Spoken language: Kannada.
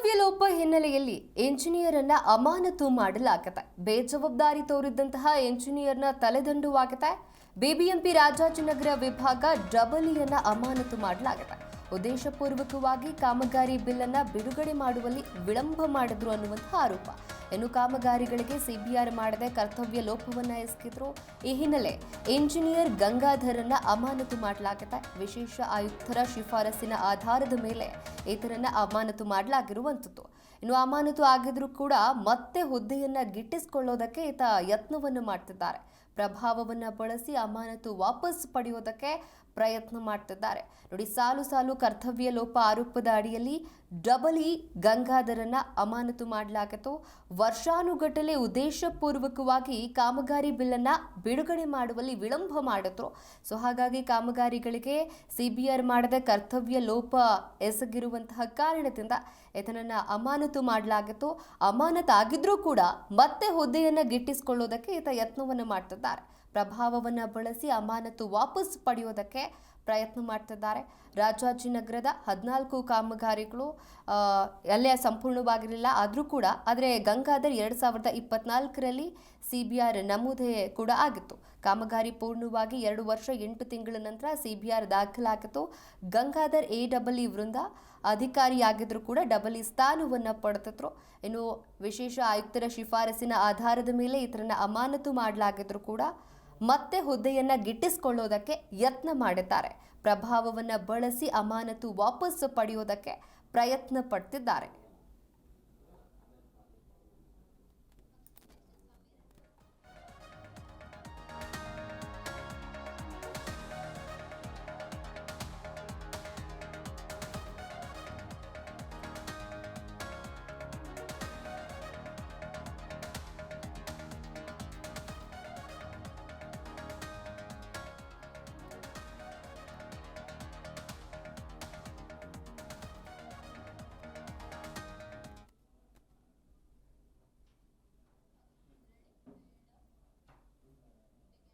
ಕರ್ತವ್ಯ ಲೋಪ ಹಿನ್ನೆಲೆಯಲ್ಲಿ ಎಂಜಿನಿಯರ್ ಅನ್ನ ಅಮಾನತು ಮಾಡಲಾಗತ್ತೆ. ಬೇಜವಾಬ್ದಾರಿ ತೋರಿದ್ದಂತಹ ಎಂಜಿನಿಯರ್ನ ತಲೆದಂಡುವಾಗತ್ತೆ. ಬಿಬಿಎಂಪಿ ರಾಜಾಜಿನಗರ ವಿಭಾಗ ಡಬಲ್ ಡಬಲಿಯನ್ನ ಅಮಾನತು ಮಾಡಲಾಗತ್ತೆ. ಉದ್ದೇಶಪೂರ್ವಕವಾಗಿ ಕಾಮಗಾರಿ ಬಿಲ್ ಅನ್ನ ಬಿಡುಗಡೆ ಮಾಡುವಲ್ಲಿ ವಿಳಂಬ ಮಾಡಿದ್ರು ಅನ್ನುವಂತಹ ಆರೋಪ. ಇನ್ನು ಕಾಮಗಾರಿಗಳಿಗೆ ಸಿಬಿಆರ್ ಮಾಡದೆ ಕರ್ತವ್ಯ ಲೋಪವನ್ನ ಎಸಗಿದ್ರು. ಈ ಹಿನ್ನೆಲೆ ಇಂಜಿನಿಯರ್ ಗಂಗಾಧರನ್ನ ಅಮಾನತು ಮಾಡಲಾಗಿದೆ ವಿಶೇಷ ಆಯುಕ್ತರ ಶಿಫಾರಸಿನ ಆಧಾರದ ಮೇಲೆ ಈತರನ್ನ ಅಮಾನತು ಮಾಡಲಾಗಿರುವಂಥದ್ದು. ಇನ್ನು ಅಮಾನತು ಆಗಿದ್ರೂ ಕೂಡ ಮತ್ತೆ ಹುದ್ದೆಯನ್ನ ಗಿಟ್ಟಿಸಿಕೊಳ್ಳೋದಕ್ಕೆ ಈತ ಯತ್ನವನ್ನು ಮಾಡ್ತಿದ್ದಾರೆ. ಪ್ರಭಾವವನ್ನ ಬಳಸಿ ಅಮಾನತು ವಾಪಸ್ ಪಡೆಯೋದಕ್ಕೆ ಪ್ರಯತ್ನ ಮಾಡ್ತಿದ್ದಾರೆ. ನೋಡಿ, ಸಾಲು ಸಾಲು ಕರ್ತವ್ಯ ಲೋಪ ಆರೋಪದ ಅಡಿಯಲ್ಲಿ ಡಬಲ್ ಇ ಗಂಗಾಧರನ್ನ ಅಮಾನತು ಮಾಡಲಾಗಿತ್ತು. ವರ್ಷಾನುಗಟ್ಟಲೆ ಉದ್ದೇಶಪೂರ್ವಕವಾಗಿ ಕಾಮಗಾರಿ ಬಿಲ್ಲನ್ನ ಬಿಡುಗಡೆ ಮಾಡುವಲ್ಲಿ ವಿಳಂಬ ಮಾಡಿದ್ರು. ಸೊ, ಹಾಗಾಗಿ ಕಾಮಗಾರಿಗಳಿಗೆ ಸಿಬಿಆರ್ ಮಾಡದ ಕರ್ತವ್ಯ ಲೋಪ ಎಸಗಿರುವಂತಹ ಕಾರಣದಿಂದ ಇದನ್ನ ಅಮಾನತು ಮಾಡಲಾಗಿತ್ತು. ಅಮಾನತ್ ಆಗಿದ್ರೂ ಕೂಡ ಮತ್ತೆ ಹುದ್ದೆಯನ್ನ ಗಿಟ್ಟಿಸಿಕೊಳ್ಳೋದಕ್ಕೆ ಈತ ಯತ್ನವನ್ನು ಪ್ರಭಾವವನ್ನು ಬಳಸಿ ಅಮಾನತು ವಾಪಸ್ ಪಡೆಯೋದಕ್ಕೆ ಪ್ರಯತ್ನ ಮಾಡ್ತಿದ್ದಾರೆ. ರಾಜಾಜಿನಗರದ ಹದಿನಾಲ್ಕು ಕಾಮಗಾರಿಗಳು ಅಲ್ಲೇ ಸಂಪೂರ್ಣವಾಗಿರಲಿಲ್ಲ. ಆದರೂ ಕೂಡ ಆದರೆ ಗಂಗಾಧರ್ ಎರಡು ಸಾವಿರದ ಇಪ್ಪತ್ನಾಲ್ಕರಲ್ಲಿ ಸಿ ಬಿ ಆರ್ ನಮೂದೆ ಕೂಡ ಆಗಿತ್ತು. ಕಾಮಗಾರಿ ಪೂರ್ಣವಾಗಿ ಎರಡು ವರ್ಷ ಎಂಟು ತಿಂಗಳ ನಂತರ ಸಿ ಬಿ ಆರ್ ದಾಖಲಾಗಿತ್ತು. ಗಂಗಾಧರ್ ಎ ಡಬಲ್ ಇ ವೃಂದ ಅಧಿಕಾರಿಯಾಗಿದ್ದರೂ ಕೂಡ ಡಬಲ್ ಇ ಸ್ಥಾನವನ್ನು ಪಡೆದಿದ್ರು. ಇನ್ನು ವಿಶೇಷ ಆಯುಕ್ತರ ಶಿಫಾರಸಿನ ಆಧಾರದ ಮೇಲೆ ಇದರನ್ನು ಅಮಾನತು ಮಾಡಲಾಗಿದ್ರು ಕೂಡ ಮತ್ತೆ ಹುದ್ದೆಯನ್ನು ಗಿಟ್ಟಿಸಿಕೊಳ್ಳೋದಕ್ಕೆ ಯತ್ನ ಮಾಡಿದ್ದಾರೆ. ಪ್ರಭಾವವನ್ನು ಬಳಸಿ ಅಮಾನತು ವಾಪಸ್ ಪಡೆಯೋದಕ್ಕೆ ಪ್ರಯತ್ನ ಪಡ್ತಿದ್ದಾರೆ.